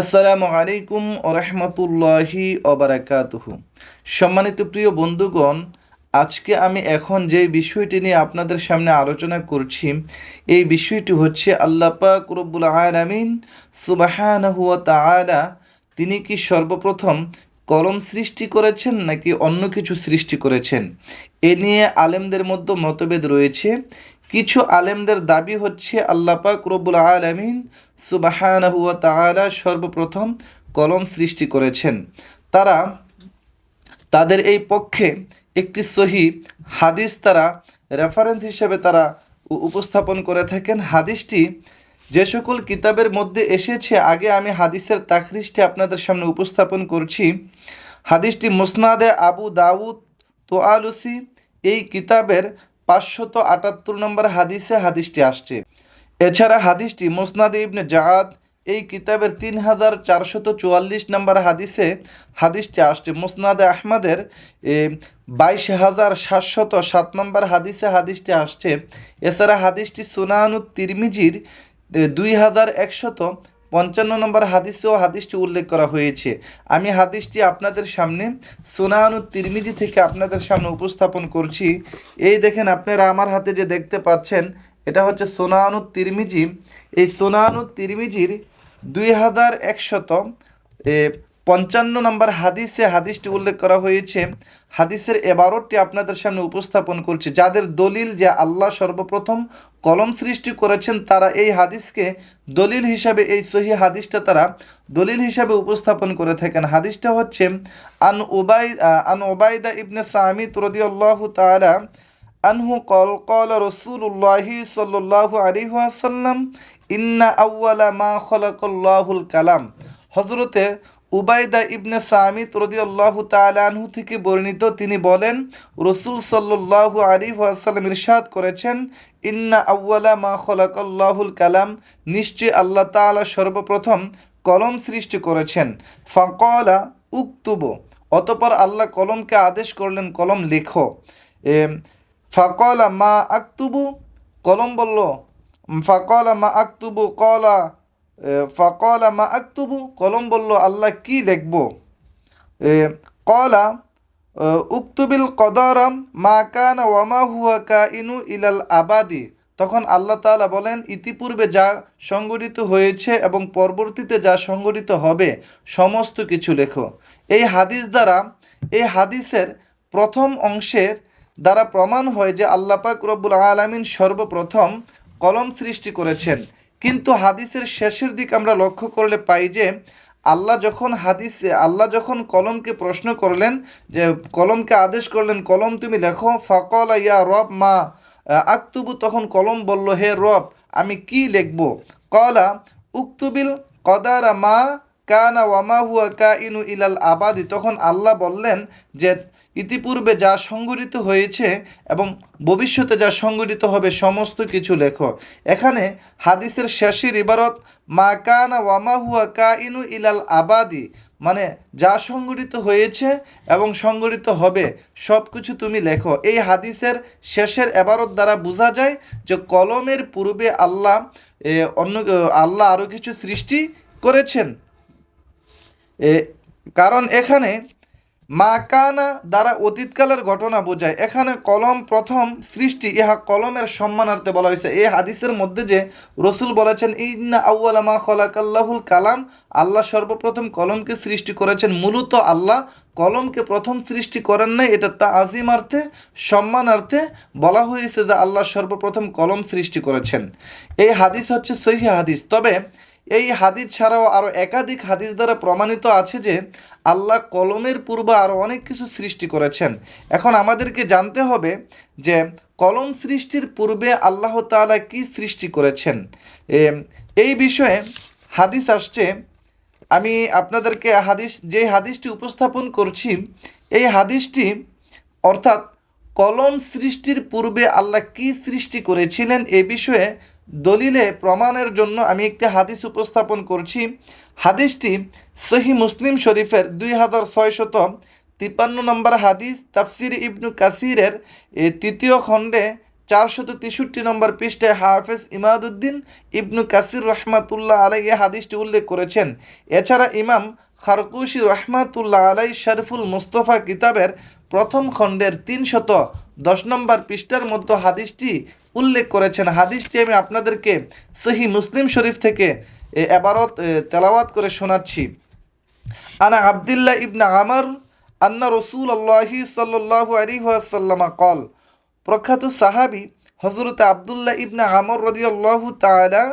আসসালামু আলাইকুম ওরহমতুল্লাহি ওবরাকাতুহু সম্মানিত প্রিয় বন্ধুগণ, আজকে আমি এখন যে বিষয়টি নিয়ে আপনাদের সামনে আলোচনা করছি, এই বিষয়টি হচ্ছে আল্লাহ পাক রব্বুল আলামিন সুবাহানহু ওয়া তাআলা তিনি কি সর্বপ্রথম কলম সৃষ্টি করেছেন নাকি অন্য কিছু সৃষ্টি করেছেন? এ নিয়ে আলেমদের মধ্যে মতভেদ রয়েছে। কিছু আলেমদের দাবি হচ্ছে আল্লাহ পাক রব্বুল আলামিন সুবাহানহু ওয়া সর্বপ্রথম কলম সৃষ্টি করেছেন। তারা তাদের এই পক্ষে একটি সহি হাদিস তারা রেফারেন্স হিসেবে তারা উপস্থাপন করে থাকেন। হাদিসটি যে সকল কিতাবের মধ্যে এসেছে, আগে আমি হাদিসের তাখরিসটি আপনাদের সামনে উপস্থাপন করছি। হাদিসটি মুসনাদে আবু দাউদ তোয়ালুসি এই কিতাবের পাঁচশত আটাত্তর নম্বর হাদিসে হাদিসটি আসছে। এছাড়া হাদিসটি মোসনাদ ইবনে জাহাদ এই কিতাবের তিন হাজার চারশত চুয়াল্লিশ নম্বর হাদিসে হাদিসটি আসছে। মুসনাদে আহমদের বাইশ হাজার সাতশত সাত নম্বর হাদিসে হাদিসটি আসছে। এছাড়া হাদিসটি সুনানু তিরমিজির দুই হাজার একশত পঞ্চান্ন নম্বর হাদিসেও হাদিসটি উল্লেখ করা হয়েছে। আমি হাদিসটি আপনাদের সামনে সোনানু তিরমিজি থেকে আপনাদের সামনে উপস্থাপন করছি। এই দেখেন আপনারা আমার হাতে যে দেখতে পাচ্ছেন, এটা হচ্ছে সোনানু তিরমিজি। এই সোনানু তিরমিজির দুই হাজার একশত পঞ্চান্ন নম্বর হাদিসে হাদিসটি উল্লেখ করা হয়েছে, হাদিসের এবারটি আপনাদের সামনে উপস্থাপন করছি। যাদের দলিল যে আল্লাহ সর্বপ্রথম কলম সৃষ্টি করেছেন, তারা এই হাদিসকে দলিল হিসাবে, এই সহি হাদিসটা তারা দলিল হিসাবে উপস্থাপন করে থাকেন। হাদিসটা হচ্ছে, আন উবাই, আন ওবায়দা ইবনে সামিত রদিয়াল্লাহু তাআলা আনহু কল কল রসুল্লাহি সাল্লাল্লাহু আলাইহি ওয়াসাল্লাম, ইন্না আউয়ালা মা খলাকাল্লাহুল কালাম। হযরতে উবাইদা ইবনে সামিত রদিয়াল্লাহু তাআলা আনহু থেকে বর্ণিত তিনি বলেন, রসুল সাল্লাল্লাহু আলাইহি ওয়াসাল্লাম ইরশাদ করেছেন, ইন্না আউয়ালা মা খলাকাল্লাহুল কালাম নিশ্চয় আল্লাহ তাআলা সর্বপ্রথম কলম সৃষ্টি করেছেন। ফাকালা, উক্তুব অতপর আল্লাহ কলমকে আদেশ করলেন, কলম লেখো। ফাকলা মা আক্তুবু কলম বলল, ফাকলা মা আক্তুবু কলা ফাকলা মা আক্তুবু কলম বলল আল্লাহ কি লিখব এ, কলা উক্তুবিল কদরম মা কান ওয়ামা হুয়া কা ইনু ইলাল আবাদি। তখন আল্লাহ তাআলা বলেন ইতিপূর্বে যা সংগঠিত হয়েছে এবং পরবর্তীতে যা সংগঠিত হবে সমস্ত কিছু লেখো। এই হাদিস দ্বারা এই হাদিসের প্রথম অংশের দ্বারা প্রমাণ হয় যে আল্লাহ পাক রব্বুল আলামিন সর্বপ্রথম কলম সৃষ্টি করেছেন। কিন্তু হাদিসের শেষের দিক আমরা লক্ষ্য করলে পাই যে, আল্লাহ যখন হাদিসে, আল্লাহ যখন কলমকে প্রশ্ন করলেন যে, কলমকে আদেশ করলেন, কলম তুমি লেখো, ফকল ইয়া রব মা আক্তুবু, তখন কলম বলল, হে রব, আমি কি লিখব? কলা, উক্তুবিল কদারা মা কানা ওয়ামা হুয়া কা ইনু ইলাল আবাদি। তখন আল্লাহ বললেন যে ইতিপূর্বে যা সংগঠিত হয়েছে এবং ভবিষ্যতে যা সংগঠিত হবে সমস্ত কিছু লেখো। এখানে হাদিসের শেষের ইবারত, মা কানা ওয়ামা হুয়া কা ইনু ইলাল আবাদি মানে যা সংগঠিত হয়েছে এবং সংগঠিত হবে সব কিছু তুমি লেখো। এই হাদিসের শেষের এবারত দ্বারা বোঝা যায় যে কলমের পূর্বে আল্লাহ অন্য, আল্লাহ আরও কিছু সৃষ্টি করেছেন। কারণ এখানে মা কানা দ্বারা অতীতকালের ঘটনা বোঝায়। এখানে কলম প্রথম সৃষ্টি, ইহা কলমের সম্মানার্থে বলা হয়েছে। এই হাদিসের মধ্যে যে রসুল বলেছেন, ইন্না আউ্লা মা খলাকাল্লাহুল কালাম আল্লাহ সর্বপ্রথম কলমকে সৃষ্টি করেছেন। মূলত আল্লাহ কলমকে প্রথম সৃষ্টি করেন নাই, এটা তা আজিমার্থে সম্মানার্থে বলা হয়েছে যে আল্লাহ সর্বপ্রথম কলম সৃষ্টি করেছেন। এই হাদিস হচ্ছে সহি হাদিস। তবে এই হাদিস ছাড়াও আরও একাধিক হাদিস দ্বারা প্রমাণিত আছে যে আল্লাহ কলমের পূর্বে আরও অনেক কিছু সৃষ্টি করেছেন। এখন আমাদেরকে জানতে হবে যে কলম সৃষ্টির পূর্বে আল্লাহ তাআলা কি সৃষ্টি করেছেন। এই বিষয়ে হাদিস আসছে। আমি আপনাদেরকে হাদিস, যে হাদিসটি উপস্থাপন করছি, এই হাদিসটি অর্থাৎ কলম সৃষ্টির পূর্বে আল্লাহ কি সৃষ্টি করেছিলেন এ বিষয়ে দলিলে প্রমাণের জন্য আমি একটি হাদিস উপস্থাপন করছি। হাদিসটি সহি মুসলিম শরীফের দুই হাজার ছয়শত তিপ্পান্ন নম্বর হাদিস, তাফসির ইবনু কাসিরের তৃতীয় খণ্ডে চারশত তেষট্টি নম্বর পৃষ্ঠে হাফেজ ইমাদুদ্দিন ইবনু কাসির রহমাতুল্লাহ আলাই এ হাদিসটি উল্লেখ করেছেন। এছাড়া ইমাম খারকুশি রহমাতুল্লাহ আলাই শরফুল মুস্তফা কিতাবের প্রথম খণ্ডের তিনশত দশ নম্বর পৃষ্ঠার মধ্যে হাদিসটি উল্লেখ করেছেন। হাদিসটি আমি আপনাদেরকে সহি মুসলিম শরীফ থেকে এবারত তেলাওয়াত করে শোনাচ্ছি। আনা আবদুল্লাহ ইবনা আমর আন্না রসুল আল্লাহি সাল্লাহ আলী ওয়াসাল্লামা কল প্রখ্যাত সাহাবি হজরত আবদুল্লাহ ইবনা আমর রদিয়াল্লাহু তাআলা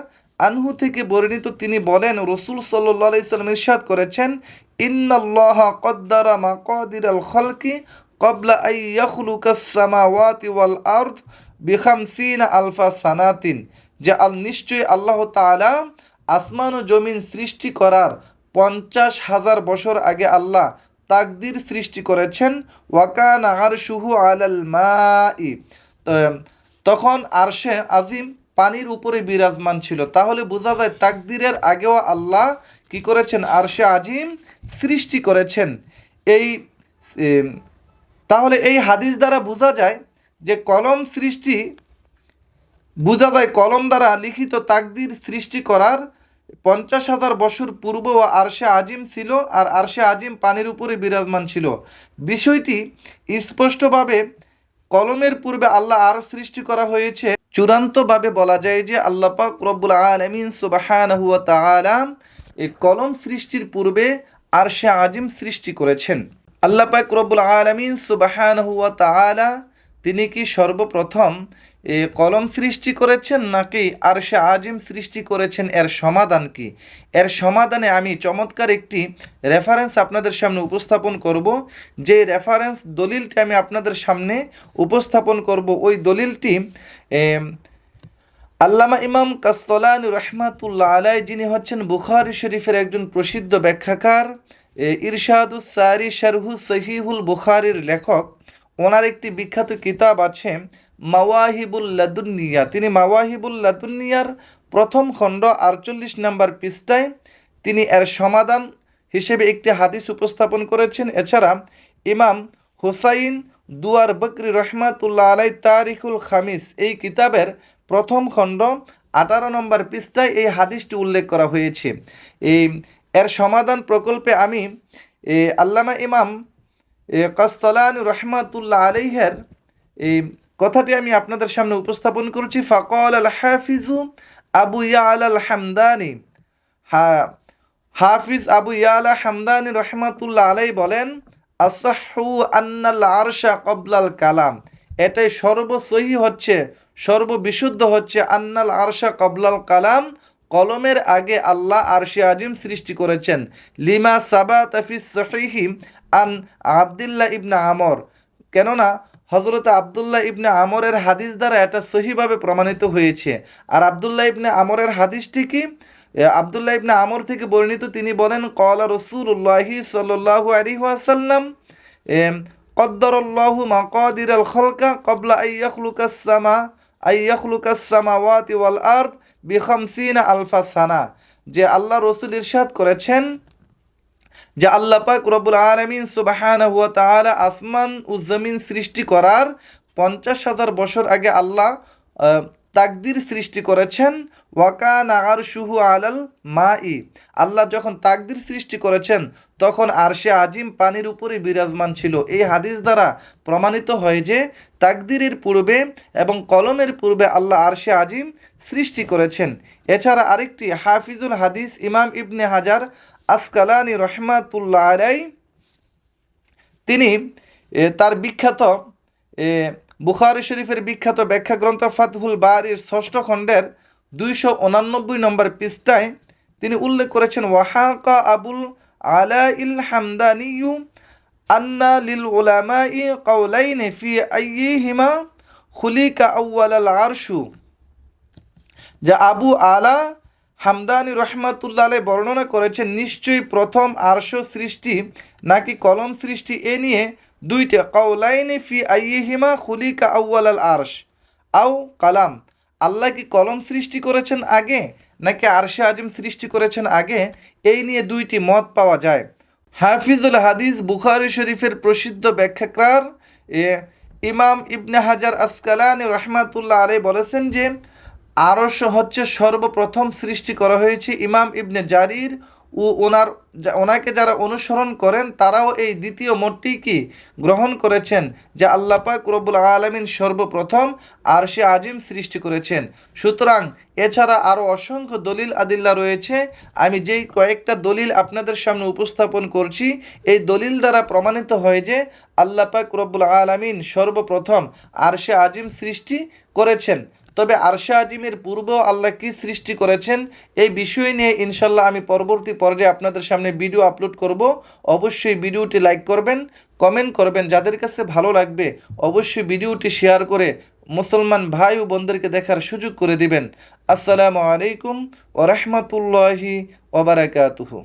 আনহু থেকে বর্ণিত তিনি বলেন, রসুল সাল্লাহ আলাইসাল্লাম ইরশাদ করেছেন, ইন্নাল্লাহ কদ্দারা মাকাদির আল খলকি কবলা সামাওয়াতি ওয়াল আরদ বিখামসিনা আলফা সানাতিন যে আল নিশ্চয়ই আল্লাহ তাআলা আসমান ও জমিন সৃষ্টি করার পঞ্চাশ হাজার বছর আগে আল্লাহ তাকদির সৃষ্টি করেছেন। ওয়াকান আর শুহু আলাল মাই। তখন আরশে আজিম পানির উপরে বিরাজমান ছিল। তাহলে বোঝা যায় তাকদিরের আগেও আল্লাহ কি করেছেন? আরশে আজিম সৃষ্টি করেছেন। এই তাহলে এই হাদিস দ্বারা বোঝা যায় যে কলম সৃষ্টি বোঝা যায় কলম দ্বারা লিখিত তাকদির সৃষ্টি করার পঞ্চাশ হাজার বছর পূর্ব আরশে আজিম ছিল আর আরশে আজিম পানির উপরে বিরাজমান ছিল। বিষয়টি স্পষ্টভাবে কলমের পূর্বে আল্লাহ আর সৃষ্টি করা হয়েছে। চূড়ান্তভাবে বলা যায় যে আল্লাহ পাক রব্বুল আলমিন সুবাহান হুয়া তাআলা এই কলম সৃষ্টির পূর্বে আরশে আজিম সৃষ্টি করেছেন। আল্লাহ পাক রব্বুল আলমিন সুবাহান হুয়া তাআলা তিনি কি সর্বপ্রথম কলম সৃষ্টি করেছেন নাকি আর সে আজিম সৃষ্টি করেছেন? এর সমাধান কি? এর সমাধানে আমি চমৎকার একটি রেফারেন্স আপনাদের সামনে উপস্থাপন করব। যে রেফারেন্স দলিলটি আমি আপনাদের সামনে উপস্থাপন করব, ওই দলিলটি আল্লামা ইমাম কাস্তলানি রহমাতুল্লাহ আলাই যিনি হচ্ছেন বুখারি শরীফের একজন প্রসিদ্ধ ব্যাখ্যাকার ইরশাদুস সারি শারহু সহিহুল বুখারির লেখক, ওনার একটি বিখ্যাত কিতাব আছে মাওয়াহিবুল লাদুন্নিয়া। তিনি মাওয়াহিবুল লাদুন্নিয়ার প্রথম খণ্ড আটচল্লিশ নম্বর পৃষ্ঠায় তিনি এর সমাধান হিসেবে একটি হাদিস উপস্থাপন করেছেন। এছাড়া ইমাম হুসাইন দুয়ার বকরি রহমাতুল্লাহ আলাই তারিকুল খামিস এই কিতাবের প্রথম খণ্ড আঠারো নম্বর পৃষ্ঠায় এই হাদিসটি উল্লেখ করা হয়েছে। এই এর সমাধান প্রকল্পে আমি আল্লামা ইমাম কাস্তলান রহমাতুল্লাহ আলাইহের এই কথাটি আমি আপনাদের সামনে উপস্থাপন করছি, ফকল আল হাফিজু আবু ইয়াল আল হামদানি হা, হাফিজ আবু ইয়ালা হামদানি রহমাতুল্লাহ আলাই বলেন আরশা কবলাল কালাম। এটাই সর্বসহি হচ্ছে, সর্ববিশুদ্ধ হচ্ছে, আন্নাল আরশা কবলাল কালাম। কলমের আগে আল্লাহ আরশি আজিম সৃষ্টি করেছেন। লিমা সাবা তাফিস সহিহিম আন আবদুল্লাহ ইবনা আমর। কেননা হজরত আবদুল্লাহ ইবনে আমরের হাদিস দ্বারা এটা সহিভাবে প্রমাণিত হয়েছে। আর আবদুল্লাহ ইবনে আমরের হাদিসটি কি? আবদুল্লাহ ইবনে আমর থেকে বর্ণিত তিনি বলেন, কলা রসুল্লাহি সাল্লাহু আলী ওয়াসাল্লাম কদ্দরল্লাহু মাকাদির আল খলকা কবলা আইয়াখলুকাসামা আইয়াখলুকাসামাওয়াতি ওয়াল আরদ বিখামসিনা আলফা সানা, যে আল্লাহ রসুল ইরশাদ করেছেন, যে আল্লাহ পাক রবুল আলমিন সুবাহান হুয়া তাহারা আসমান উজ্জামিন সৃষ্টি করার পঞ্চাশ হাজার বছর আগে আল্লাহ তাকদির সৃষ্টি করেছেন, ওয়াকান আর শুহু আলাল মা ই আল্লাহ যখন তাকদির সৃষ্টি করেছেন, তখন আরশে আজিম পানির উপরে বিরাজমান ছিল। এই হাদিস দ্বারা প্রমাণিত হয় যে, তাকদিরের পূর্বে এবং কলমের পূর্বে আল্লাহ আরশে আজিম সৃষ্টি করেছেন। এছাড়া আরেকটি হাফিজুল হাদিস ইমাম ইবনে হাজার আসকালানি রহমাতুল্লাহ আলাই তিনি তার বিখ্যাত বুখারি শরীফের বিখ্যাত ব্যাখ্যা গ্রন্থ ফাতহুল বারির ষষ্ঠ খণ্ডের দুইশো উনানব্বই নম্বর পৃষ্ঠায় তিনি উল্লেখ করেছেন, ওয়াহাকা আবুল আলা ইল হামদানিয়ু আন্না লিল উলামাই কাউলাইনে ফি আইয়িহিমা খুলিকা আউয়াল আরশু। যা আবু আলা হামদানি রহমাতুল্লাহ আলাই বর্ণনা করেছেন, নিশ্চয়ই প্রথম আরশ সৃষ্টি নাকি কলম সৃষ্টি এ নিয়ে দুইটা কাউলাইনে ফি আইহিমা খুলিকা আউয়াল আল আরশ। আও কালাম, আল্লাহ কি কলম সৃষ্টি করেছেন আগে, নাকি আরশে আজিম সৃষ্টি করেছেন আগে? এই নিয়ে দুইটি মত পাওয়া যায়। হাফিজুল হাদিস বুখারি শরীফের প্রসিদ্ধ ব্যাখ্যাকার ইমাম ইবনে হাজার আসকালানি রহমাতুল্লাহ আলাই বলেছেন যে, আরশ হচ্ছে সর্বপ্রথম সৃষ্টি করা হয়েছে ইমাম ইবনে জারির ও ওনার ওনাকে যারা অনুসরণ করেন, তারাও এই দ্বিতীয় মতটি কি গ্রহণ করেছেন? যে আল্লাহ পাক রব্বুল আলমিন সর্বপ্রথম আরশে আজিম সৃষ্টি করেছেন। সুতরাং এছাড়া আরও অসংখ্য দলিল আদিল্লা রয়েছে। আমি যেই কয়েকটা দলিল আপনাদের সামনে উপস্থাপন করছি, এই দলিল দ্বারা প্রমাণিত হয় যে আল্লাহ পাক রব্বুল আলমিন সর্বপ্রথম আরশে আজিম সৃষ্টি করেছেন। তবে আরশা আজিমের পূর্বেও আল্লাহ কি সৃষ্টি করেছেন, এই বিষয় নিয়ে ইনশাল্লাহ আমি পরবর্তী পর্যায়ে আপনাদের সামনে ভিডিও আপলোড করব। অবশ্যই ভিডিওটি লাইক করবেন কমেন্ট করবেন। যাদের কাছে ভালো লাগবে, অবশ্যই ভিডিওটি শেয়ার করে মুসলমান ভাই ও বোনদেরকে দেখার সুযোগ করে দিবেন। আসসালামু আলাইকুম ওরহমতুল্লাহি ওবরাকাতুহু